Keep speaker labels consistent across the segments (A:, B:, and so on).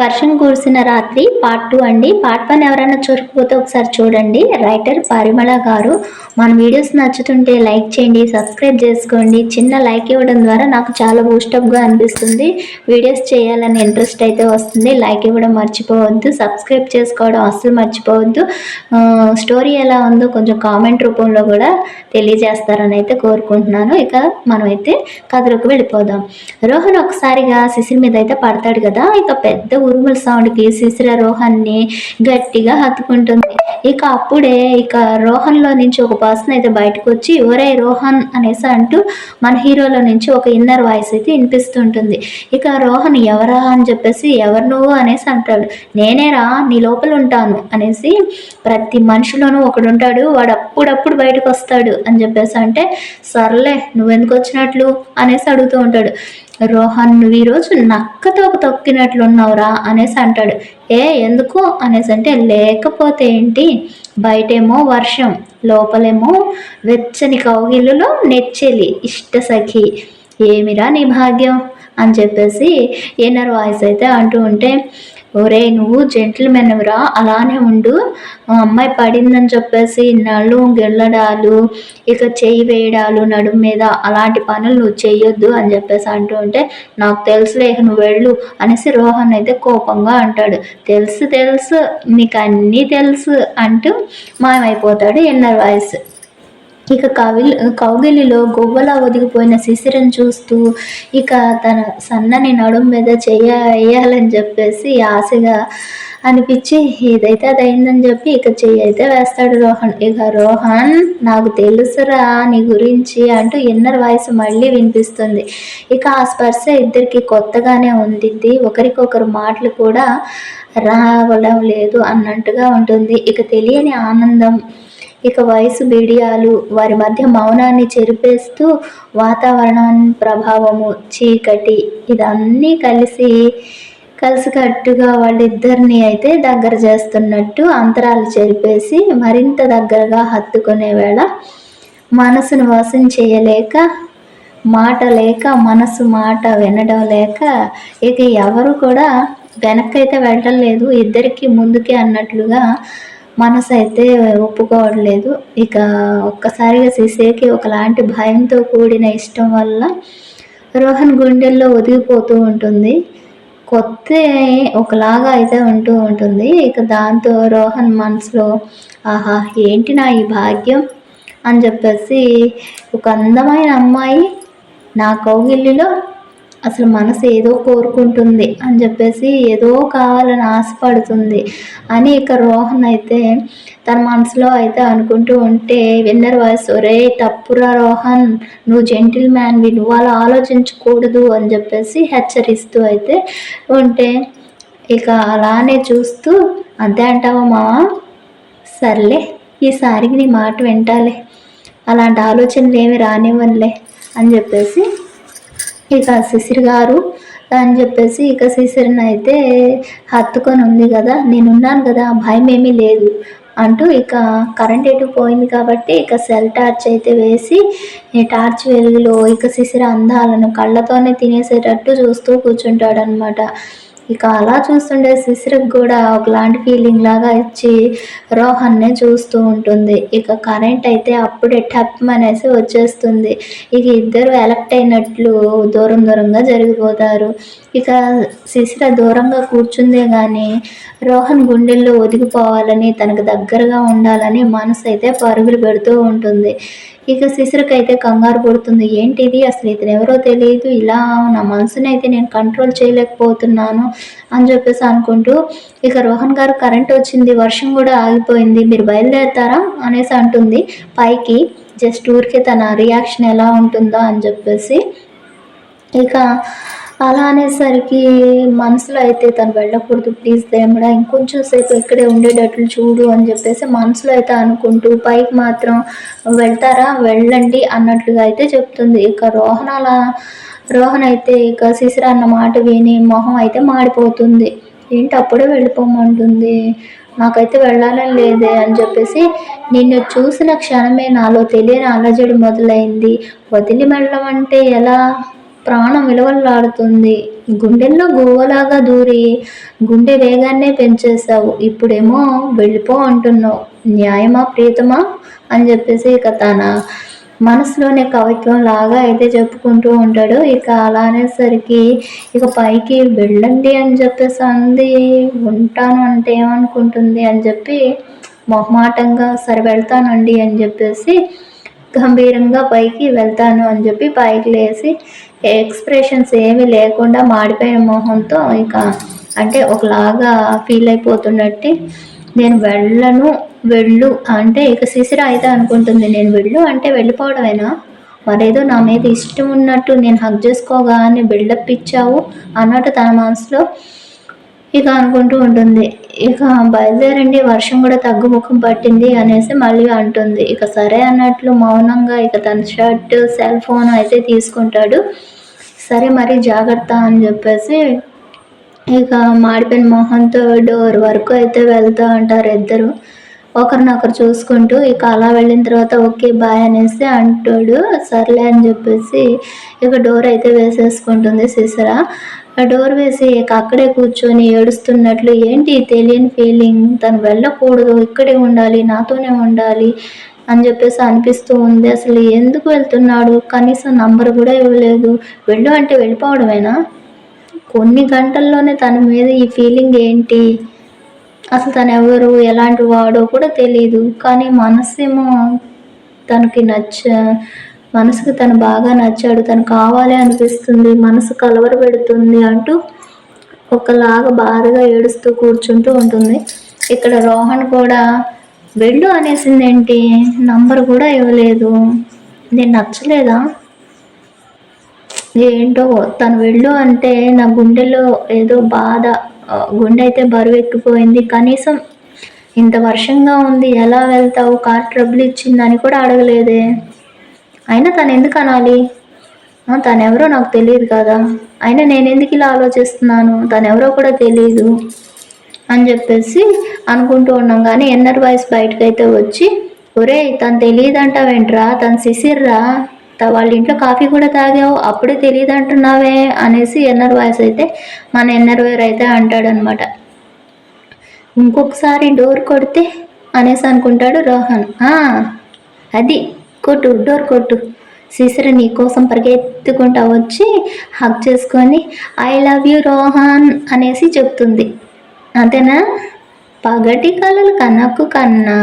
A: వర్షం కురిసిన రాత్రి పార్ట్ టూ అండి. పార్ట్ వన్ ఎవరైనా చూడకపోతే ఒకసారి చూడండి. రైటర్ పరిమళ గారు. మన వీడియోస్ నచ్చుతుంటే లైక్ చేయండి సబ్స్క్రైబ్ చేసుకోండి. చిన్న లైక్ ఇవ్వడం ద్వారా నాకు చాలా బూస్టప్గా అనిపిస్తుంది. వీడియోస్ చేయాలని ఇంట్రెస్ట్ అయితే వస్తుంది. లైక్ ఇవ్వడం మర్చిపోవద్దు. సబ్స్క్రైబ్ చేసుకోవడం అస్సలు మర్చిపోవద్దు. స్టోరీ ఎలా ఉందో కొంచెం కామెంట్ రూపంలో కూడా తెలియజేస్తారని అయితే కోరుకుంటున్నాను. ఇక మనమైతే కథలోకి వెళ్ళిపోదాం. రోహన్ ఒకసారిగా శిశిర్ మీద అయితే పడతాడు కదా. ఇక పెద్ద ఉరుముల సౌండ్కి శిశిర రోహన్ని గట్టిగా హత్తుకుంటుంది. ఇక అప్పుడే ఇక రోహన్లో నుంచి ఒక పర్సన్ అయితే బయటకు వచ్చి ఒరే రోహన్ అనేసి అంటూ మన హీరోలో నుంచి ఒక ఇన్నర్ వాయిస్ అయితే వినిపిస్తుంటుంది. ఇక రోహన్ ఎవరా అని చెప్పేసి ఎవరు నువ్వు? అనేసి అంటాడు. నేనేరా నీ లోపల ఉంటాను అనేసి ప్రతి మనిషిలోనూ ఒకడు ఉంటాడు వాడు అప్పుడప్పుడు బయటకు వస్తాడు అని చెప్పేసి అంటే సర్లే నువ్వెందుకు వచ్చినట్లు? అనేసి అడుగుతూ ఉంటాడు. రోహన్ నువ్వు ఈరోజు నక్కతో తొక్కినట్లున్నావురా అనేసి అంటాడు. ఏ ఎందుకు? అనేసి అంటే లేకపోతే ఏంటి? బయటేమో వర్షం లోపలేమో వెచ్చని కౌగిలిలో నెచ్చెలి ఇష్ట సఖి. ఏమిరా నీ భాగ్యం? అని చెప్పేసి ఇన్నర్ వాయిస్ అయితే అంటూ ఉంటే ఒరే నువ్వు జెంటిల్మెన్వరా? అలానే ఉండు. మా అమ్మాయి పడిందని చెప్పేసి నళ్ళు గెల్లడాలు ఇక చెయ్యి వేయడాలు నడుము మీద అలాంటి పనులు నువ్వు చేయొద్దు అని చెప్పేసి అంటూ ఉంటే నాకు తెలుసులే ఇక నువ్వు వెళ్ళు అనేసి రోహన్ అయితే కోపంగా అంటాడు. తెలుసు తెలుసు నీకు అన్నీ తెలుసు అంటూ మాయమైపోతాడు ఇన్నర్ వాయిస్. ఇక కవిల్ కౌగిలిలో గువ్వలా ఒదిగిపోయిన శిశిరను చూస్తూ ఇక తన సన్నని నడుం మీద చెయ్య వేయాలని చెప్పేసి ఆశగా అనిపించి ఇదైతే అది అయిందని చెప్పి ఇక చెయ్యి అయితే వేస్తాడు రోహన్. ఇక రోహన్ నాకు తెలుసురా నీ గురించి అంటూ ఇన్నర్ వాయిస్ మళ్ళీ వినిపిస్తుంది. ఇక ఆ స్పర్శ ఇద్దరికి కొత్తగానే ఉండిద్ది. ఒకరికొకరు మాటలు కూడా రావడం లేదు అన్నట్టుగా ఉంటుంది. ఇక తెలియని ఆనందం ఇక వయసు బిడియాలు వారి మధ్య మౌనాన్ని చెరిపేస్తూ వాతావరణం ప్రభావము చీకటి ఇదన్నీ కలిసి కలిసికట్టుగా వాళ్ళిద్దరిని అయితే దగ్గర చేస్తున్నట్టు అంతరాలు చెరిపేసి మరింత దగ్గరగా హత్తుకునే వేళ మనసును వశం చేయలేక మాట లేక మనసు మాట వినడం లేక ఇక ఎవరు కూడా వెనక్కైతే వెళ్ళడం లేదు ఇద్దరికి ముందుకే అన్నట్లుగా మనసు అయితే ఒప్పుకోవట్లేదు. ఇక ఒక్కసారిగా శిశేకి ఒకలాంటి భయంతో కూడిన ఇష్టం వల్ల రోహన్ గుండెల్లో ఒదిగిపోతూ ఉంటుంది. కొత్త ఒకలాగా అయితే ఉంటూ ఉంటుంది. ఇక దాంతో రోహన్ మనసులో ఆహా ఏంటి నా ఈ భాగ్యం? అని చెప్పేసి ఒక అందమైన అమ్మాయి నా కౌగిలిలో అసలు మనసు ఏదో కోరుకుంటుంది అని చెప్పేసి ఏదో కావాలని ఆశపడుతుంది అని ఇక రోహన్ అయితే తన మనసులో అయితే అనుకుంటూ ఉంటే విన్నర్ వాయిస్ ఒరే తప్పురా రోహన్ నువ్వు జెంటిల్ మ్యాన్వి నువ్వు అలా ఆలోచించకూడదు అని చెప్పేసి హెచ్చరిస్తూ అయితే ఉంటే ఇక అలానే చూస్తూ అంతే అంటావా మావా? సర్లే ఈసారికి నీ మాట వింటాలే. అలాంటి ఆలోచనలు ఏమి రానివ్వనులే అని చెప్పేసి ఇక శిశిర్ గారు అని చెప్పేసి ఇక శిశిర్ని అయితే హత్తుకొని ఉంది కదా నేనున్నాను కదా భయం ఏమీ లేదు అంటూ ఇక కరెంట్ ఎటు పోయింది కాబట్టి ఇక సెల్ టార్చ్ అయితే వేసి ఈ టార్చ్ వెలుగులో ఇక శిశిర అందాలను కళ్ళతోనే తినేసేటట్టు చూస్తూ కూర్చుంటాడనమాట ఇక అలా చూస్తుండే శిశిరకు కూడా ఒకలాంటి ఫీలింగ్ లాగా ఇచ్చి రోహన్నే చూస్తూ ఉంటుంది. ఇక కరెంట్ అయితే అప్పుడే టప్ అనేసి వచ్చేస్తుంది. ఇక ఇద్దరు ఎలక్ట్ అయినట్లు దూరం దూరంగా జరిగిపోతారు. ఇక శిశిర దూరంగా కూర్చుందే కానీ రోహన్ గుండెల్లో ఒదిగిపోవాలని తనకు దగ్గరగా ఉండాలని మనసు అయితే పరుగులు పెడుతూ ఉంటుంది. ఇక శిశిరకైతే కంగారు పడుతుంది. ఏంటిది? అసలు ఇతను ఎవరో తెలియదు ఇలా నా మనసుని అయితే నేను కంట్రోల్ చేయలేకపోతున్నాను అని చెప్పేసి అనుకుంటూ ఇక రోహన్ గారు కరెంట్ వచ్చింది. వర్షం కూడా ఆగిపోయింది. మీరు బయలుదేరుతారా? అనేసి అంటుంది. పైకి జస్ట్ ఊరికే తన రియాక్షన్ ఎలా ఉంటుందో అని చెప్పేసి. ఇక అలా అనేసరికి మనసులో అయితే తను వెళ్ళకూడదు. ప్లీజ్ దేవుడా ఇంకొంచెం సేపు ఇక్కడే ఉండేటట్లు చూడు అని చెప్పేసి మనసులో అయితే అనుకుంటూ పైకి మాత్రం వెళ్తారా? వెళ్ళండి అన్నట్లుగా అయితే చెప్తుంది. ఇక రోహన్ అలా రోహన్ అయితే ఇక శిశిర అన్న మాట విని మొహం అయితే మాడిపోతుంది. ఏంటి అప్పుడే వెళ్ళిపోమంటుంది? నాకైతే వెళ్ళాలని లేదే అని చెప్పేసి నిన్ను చూసిన క్షణమే నాలో తెలియని అలజడి మొదలైంది. వదిలి వెళ్ళడం అంటే ఎలా? ప్రాణం విలువలాడుతుంది గుండెల్లో గువ్వలాగా దూరి గుండె వేగాన్నే పెంచేశావు. ఇప్పుడేమో వెళ్ళిపో అంటున్నావు. న్యాయమా ప్రీతమా? అని చెప్పేసి ఇక తన మనసులోనే కవిత్వం లాగా అయితే చెప్పుకుంటూ ఉంటాడు. ఇక అలా అనేసరికి ఇక పైకి వెళ్ళండి అని చెప్పేసి అంది. ఉంటాను అంటే ఏమనుకుంటుంది అని చెప్పి మొహమాటంగా సరే వెళ్తానండి అని చెప్పేసి గంభీరంగా పైకి వెళ్తాను అని చెప్పి పైకి లేచి ఎక్స్ప్రెషన్స్ ఏమీ లేకుండా మాడిపోయిన మొహంతో ఇక అంటే ఒకలాగా ఫీల్ అయిపోతున్నట్టు నేను వెళ్ళను వెళ్ళు అంటే ఇక శిశిర అయితే అనుకుంటుంది నేను వెళ్ళు అంటే వెళ్ళిపోవడమేనా? మరేదో నా మీద ఇష్టం ఉన్నట్టు నేను హక్ చేసుకోగానే బిల్డప్ ఇచ్చావు అన్నట్టు తన మనసులో ఇక అనుకుంటూ ఉంటుంది. ఇక బయలుదేరండి వర్షం కూడా తగ్గుముఖం పట్టింది అనేసి మళ్ళీ అంటుంది. ఇక సరే అన్నట్లు మౌనంగా ఇక తన షర్ట్ సెల్ ఫోన్ అయితే తీసుకుంటాడు. సరే మరి జాగ్రత్త అని చెప్పేసి ఇక మాడిపోయిన మొహంతో డోర్ వరకు అయితే వెళ్తూ ఉంటారు ఇద్దరు. ఒకరినొకరు చూసుకుంటూ ఇక అలా వెళ్ళిన తర్వాత ఓకే బాయ్ అనేసి అంటాడు. సర్లే అని చెప్పేసి ఇక డోర్ అయితే వేసేసుకుంటుంది సిసరా. డోర్ వేసి అక్కడే కూర్చొని ఏడుస్తున్నట్లు ఏంటి తెలియని ఫీలింగ్ తను వెళ్ళకూడదు ఇక్కడే ఉండాలి నాతోనే ఉండాలి అని చెప్పేసి అనిపిస్తూ ఉంది. అసలు ఎందుకు వెళ్తున్నాడు? కనీసం నంబర్ కూడా ఇవ్వలేదు. వెళ్ళు అంటే వెళ్ళిపోవడమేనా? కొన్ని గంటల్లోనే తన మీద ఈ ఫీలింగ్ ఏంటి? అసలు తను ఎవరు? ఎలాంటి వాడో కూడా తెలియదు కానీ మనసేమో తనకి నచ్చ మనసుకు తను బాగా నచ్చాడు తను కావాలి అనిపిస్తుంది మనసు కలవర పెడుతుంది అంటూ ఒకలాగా బాధగా ఏడుస్తూ కూర్చుంటూ ఉంటుంది. ఇక్కడ రోహన్ కూడా వెళ్ళు అనేసింది ఏంటి నంబర్ కూడా ఇవ్వలేదు. నేను నచ్చలేదా? ఏంటో తను వెళ్ళు అంటే నా గుండెలో ఏదో బాధ గుండె అయితే బరువు ఎక్కిపోయింది. కనీసం ఇంత వర్షంగా ఉంది ఎలా వెళ్తావు? కార్ ట్రబుల్ ఇచ్చిందని కూడా అడగలేదే. అయినా తను ఎందుకు అనాలి? తను ఎవరో నాకు తెలియదు కదా. అయినా నేను ఎందుకు ఇలా ఆలోచిస్తున్నాను? తను ఎవరో కూడా తెలియదు అని చెప్పేసి అనుకుంటూ ఉన్నాం. కానీ ఎన్నర్ వాయిస్ బయటకైతే వచ్చి ఒరే తను తెలియదంటావేంట్రా? తను సిసిర్రా? వాళ్ళ ఇంట్లో కాఫీ కూడా తాగావు? అప్పుడే తెలియదు అంటున్నావే అనేసి ఎన్నర్ వాయిస్ అయితే మన ఎన్నర్ వేర్ అయితే అంటాడనమాట. ఇంకొకసారి డోర్ కొడితే అనేసి అనుకుంటాడు రోహన్. అది. కొట్టు డోర్ కొట్టు. సీసర నీ కోసం పరిగెత్తుకుంటా వచ్చి హక్ చేసుకొని ఐ లవ్ యూ రోహన్ అనేసి చెప్తుంది. అంతేనా? పగటి కళలు కనకు కన్నా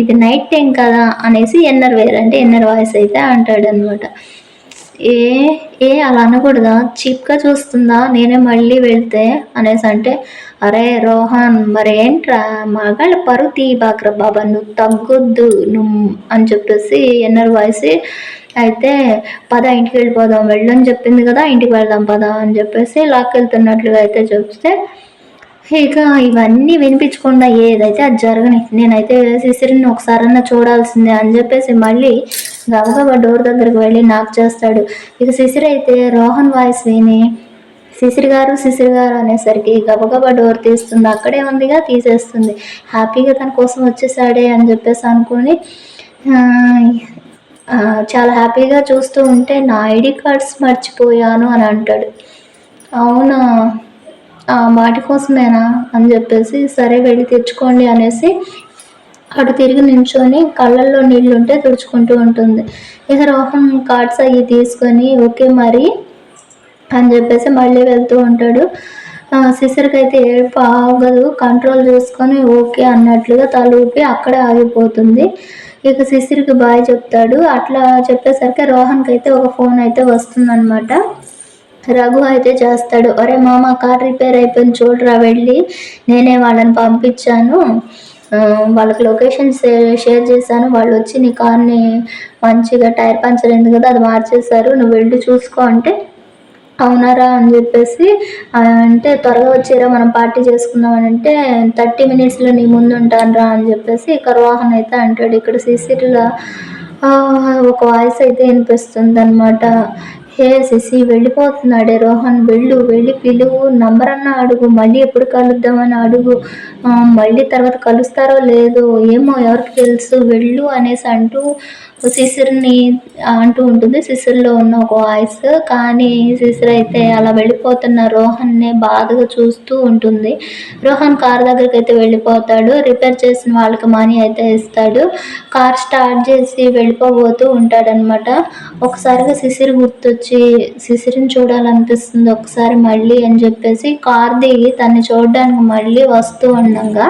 A: ఇది నైట్ టైం కదా అనేసి ఎన్నర్ వేర్. అంటే ఎన్నర్ వాయిస్ అయితే అంటాడు అనమాట ఏ ఏ అలా అనకూడదా? చీప్గా చూస్తుందా? నేనే మళ్ళీ వెళ్తే అనేసి అంటే అరే రోహన్ మరేంట్రా? మగాళ్ళ పరువు తీబాక్రా బాబా నువ్వు తగ్గొద్దు నువ్వు అని చెప్పేసి ఎన్నర్ వాయిస్ అయితే పద ఇంటికి వెళ్ళిపోదాం వెళ్ళని చెప్పింది కదా ఇంటికి వెళ్దాం పద అని చెప్పేసి లాక్కెళ్తున్నట్లుగా అయితే చెప్తే ఇక ఇవన్నీ వినిపించకుండా ఏదైతే అది జరగని నేనైతే సిసిరిని ఒకసారన్నా చూడాల్సిందే అని చెప్పేసి మళ్ళీ గబగబా డోర్ దగ్గరకు వెళ్ళి నాకు చేస్తాడు. ఇక సిసిరి అయితే రోహన్ వాయిస్ విని శిశిర్ గారు సిసిరి గారు అనేసరికి గబగబా డోర్ తీస్తుంది. అక్కడే ఉందిగా తీసేస్తుంది. హ్యాపీగా తన కోసం వచ్చేసాడే అని చెప్పేసి అనుకుని చాలా హ్యాపీగా చూస్తూ ఉంటే నా ఐడి కార్డ్స్ మర్చిపోయాను అని అంటాడు. అవునా? వాటి కోసమేనా అని చెప్పేసి సరే వెళ్ళి తెచ్చుకోండి అనేసి అటు తిరిగి నించొని కళ్ళల్లో నీళ్ళు ఉంటే తుడుచుకుంటూ ఉంటుంది. ఇక రోహన్ కార్డ్స్ అవి తీసుకొని ఓకే మరి అని చెప్పేసి మళ్ళీ వెళ్తూ ఉంటాడు. సిసర్కి అయితే ఏడుపు ఆగదు కంట్రోల్ చేసుకొని ఓకే అన్నట్లుగా తలూపి అక్కడే ఆగిపోతుంది. ఇక సిసిర్కి బాయ్ చెప్తాడు. అట్లా చెప్పేసరికి రోహన్కి అయితే ఒక ఫోన్ అయితే వస్తుందన్నమాట. రఘు అయితే చేస్తాడు. అరే మామ కార్ రిపేర్ అయిపోయింది చూడరా వెళ్ళి. నేనే వాళ్ళని పంపించాను. వాళ్ళకి లొకేషన్ షేర్ చేశాను. వాళ్ళు వచ్చి నీ కార్ని మంచిగా టైర్ పంచర్ అయింది కదా అది మార్చేశారు. నువ్వు వెళ్ళి చూసుకో అంటే అవునారా అని చెప్పేసి అంటే త్వరగా వచ్చేరా మనం పార్టీ చేసుకుందాం అని అంటే థర్టీ మినిట్స్లో నీ ముందు ఉంటానురా అని చెప్పేసి ఇక్కడ అయితే అంటాడు. ఇక్కడ సీసీటీలో ఒక వాయిస్ అయితే వినిపిస్తుంది అనమాట హే శశి వెళ్ళిపోతున్నాడే రోహన్ వెళ్ళు వెళ్ళి పిలువు నంబర్ అన్న అడుగు మళ్ళీ ఎప్పుడు కలుద్దామని అడుగు. మళ్ళీ తర్వాత కలుస్తారో లేదో ఏమో ఎవరికి తెలుసు వెళ్ళు అనేసి అంటూ శిశిర్ని అంటూ ఉంటుంది. శిశిర్లో ఉన్న ఒక వాయిస్. కానీ శిశిర్ అయితే అలా వెళ్ళిపోతున్న రోహన్ని బాధగా చూస్తూ ఉంటుంది. రోహన్ కార్ దగ్గరికి అయితే వెళ్ళిపోతాడు. రిపేర్ చేసిన వాళ్ళకి మనీ అయితే ఇస్తాడు. కార్ స్టార్ట్ చేసి వెళ్ళిపోబోతూ ఉంటాడనమాట ఒకసారిగా శిశిర్ గుర్తొచ్చి శిశిర్ని చూడాలనిపిస్తుంది ఒకసారి మళ్ళీ అని చెప్పేసి కార్ దిగి తన్ని చూడడానికి మళ్ళీ వస్తూ ఉండగా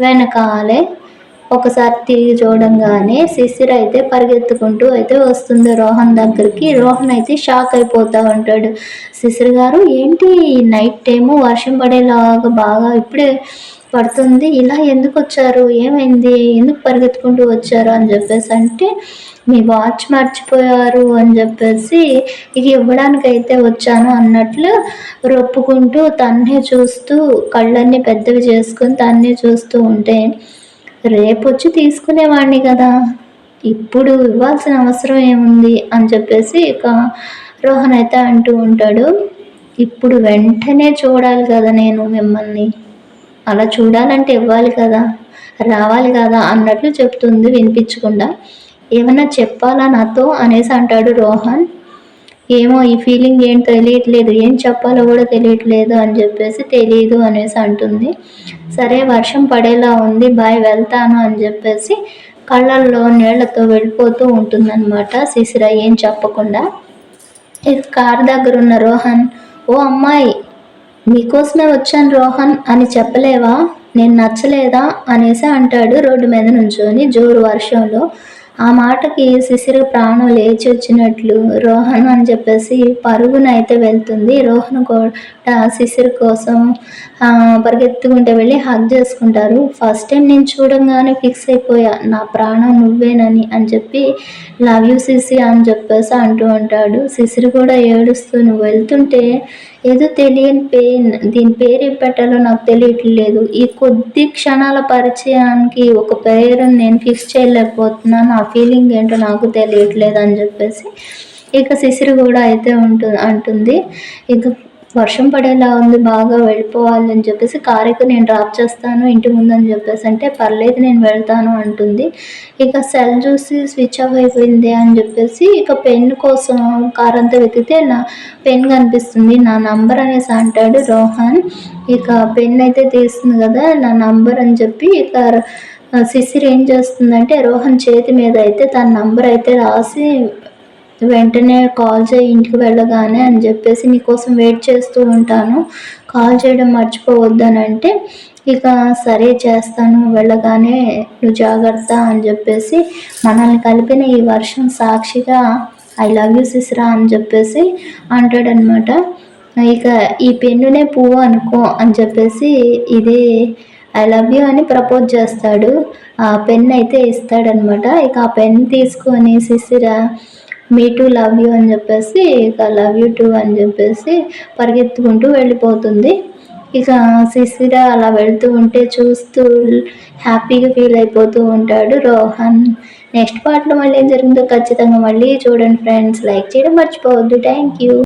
A: వెనకాలే. ఒకసారి తిరిగి చూడంగానే శిశిర్ అయితే పరిగెత్తుకుంటూ అయితే వస్తుంది రోహన్ దగ్గరికి. రోహన్ అయితే షాక్ అయిపోతూ ఉంటాడు. శిశిర్ గారు ఏంటి నైట్ టైము? వర్షం పడేలాగా బాగా ఇప్పుడే పడుతుంది. ఇలా ఎందుకు వచ్చారు? ఏమైంది? ఎందుకు పరిగెత్తుకుంటూ వచ్చారు? అని చెప్పేసి అంటే మీ వాచ్ మర్చిపోయారు అని చెప్పేసి ఇక ఇవ్వడానికి అయితే వచ్చాను అన్నట్లు రొప్పుకుంటూ తన్నే చూస్తూ కళ్ళన్నీ పెద్దవి చేసుకుని తన్నే చూస్తూ ఉంటే రేపు వచ్చి తీసుకునేవాడిని కదా. ఇప్పుడు ఇవ్వాల్సిన అవసరం ఏముంది? అని చెప్పేసి ఇక రోహన్ అయితే అంటూ ఉంటాడు. ఇప్పుడు వెంటనే చూడాలి కదా నేను మిమ్మల్ని. అలా చూడాలంటే ఇవ్వాలి కదా. రావాలి కదా అన్నట్లు చెప్తుంది వినిపించకుండా. ఏమైనా చెప్పాలా నాతో? అనేసి అంటాడు రోహన్. ఏమో ఈ ఫీలింగ్ ఏం తెలియట్లేదు. ఏం చెప్పాలో కూడా తెలియట్లేదు అని చెప్పేసి తెలియదు అనేసి అంటుంది. సరే వర్షం పడేలా ఉంది బాయ్ వెళ్తాను అని చెప్పేసి కళ్ళల్లో నీళ్ళతో వెళ్ళిపోతూ ఉంటుందన్నమాట శిశిర ఏం చెప్పకుండా. కార్ దగ్గర ఉన్న రోహన్ ఓ అమ్మాయి మీకోసమే వచ్చాను రోహన్ అని చెప్పలేవా? నేను నచ్చలేదా? అనేసి అంటాడు రోడ్డు మీద నుంచొని జోరు వర్షంలో. ఆ మాటకి శిశిర ప్రాణం లేచి వచ్చినట్లు రోహన్ అని చెప్పేసి పరుగున అయితే వెళ్తుంది. రోహన్ కూడా శిశిర కోసం పరిగెత్తుకుంటే వెళ్ళి హగ్ చేసుకుంటారు. ఫస్ట్ టైం నేను చూడంగానే ఫిక్స్ అయిపోయా. నా ప్రాణం నువ్వేనని అని చెప్పి లవ్ యూ సిసి అని చెప్పేసి అంటూ ఉంటాడు. శిశిర కూడా ఏడుస్తూ నువ్వు వెళ్తుంటే ఏదో తెలియని పెయిన్ దీని పేరు ఏం పెట్టాలో నాకు తెలియట్లేదు. ఈ కొద్ది క్షణాల పరిచయానికి ఒక పేరుని నేను ఫిక్స్ చేయలేకపోతున్నాను. ఆ ఫీలింగ్ ఏంటో నాకు తెలియట్లేదు అని చెప్పేసి. ఇక శిశిరి కూడా అయితే ఉంటుంది అంటుంది. ఇక వర్షం పడేలా ఉంది బాగా వెళ్ళిపోవాలి అని చెప్పేసి కారుకి నేను డ్రాప్ చేస్తాను ఇంటి ముందు అని చెప్పేసి అంటే పర్లేదు నేను వెళ్తాను అంటుంది. ఇక సెల్ చూసి స్విచ్ ఆఫ్ అయిపోయింది అని చెప్పేసి ఇక పెన్ కోసం కార్ అంతా వెతికితే నా పెన్ కనిపిస్తుంది నా నంబర్ అనేసి అంటాడు రోహన్. ఇక పెన్ అయితే తీస్తుంది కదా నా నంబర్ అని చెప్పి ఇక శిశిర్ ఏం చేస్తుందంటే రోహన్ చేతి మీద అయితే తన నంబర్ అయితే రాసి వెంటనే కాల్ చేయి ఇంటికి వెళ్ళగానే అని చెప్పేసి నీకోసం వెయిట్ చేస్తూ ఉంటాను. కాల్ చేయడం మర్చిపోవద్దని అంటే ఇక సరే చేస్తాను వెళ్ళగానే నువ్వు జాగ్రత్త అని చెప్పేసి మనల్ని కలిపిన ఈ వర్షం సాక్షిగా ఐ లవ్ యూ సిస్రా అని చెప్పేసి అంటాడనమాట. ఇక ఈ పెన్నునే పువ్వు అనుకో అని చెప్పేసి ఇదే ఐ లవ్ యూ అని ప్రపోజ్ చేస్తాడు. ఆ పెన్ అయితే ఇస్తాడనమాట. ఇక ఆ పెన్ తీసుకొని Sisira me too love you అని చెప్పేసి ఇక లవ్ యూ టూ అని చెప్పేసి పరిగెత్తుకుంటూ వెళ్ళిపోతుంది. ఇక శిశిర అలా వెళ్తూ ఉంటే చూస్తూ హ్యాపీగా ఫీల్ అయిపోతూ ఉంటాడు రోహన్. నెక్స్ట్ పార్ట్లో మళ్ళీ ఏం జరిగిందో ఖచ్చితంగా మళ్ళీ చూడండి ఫ్రెండ్స్. లైక్ చేయడం మర్చిపోవద్దు. Thank you.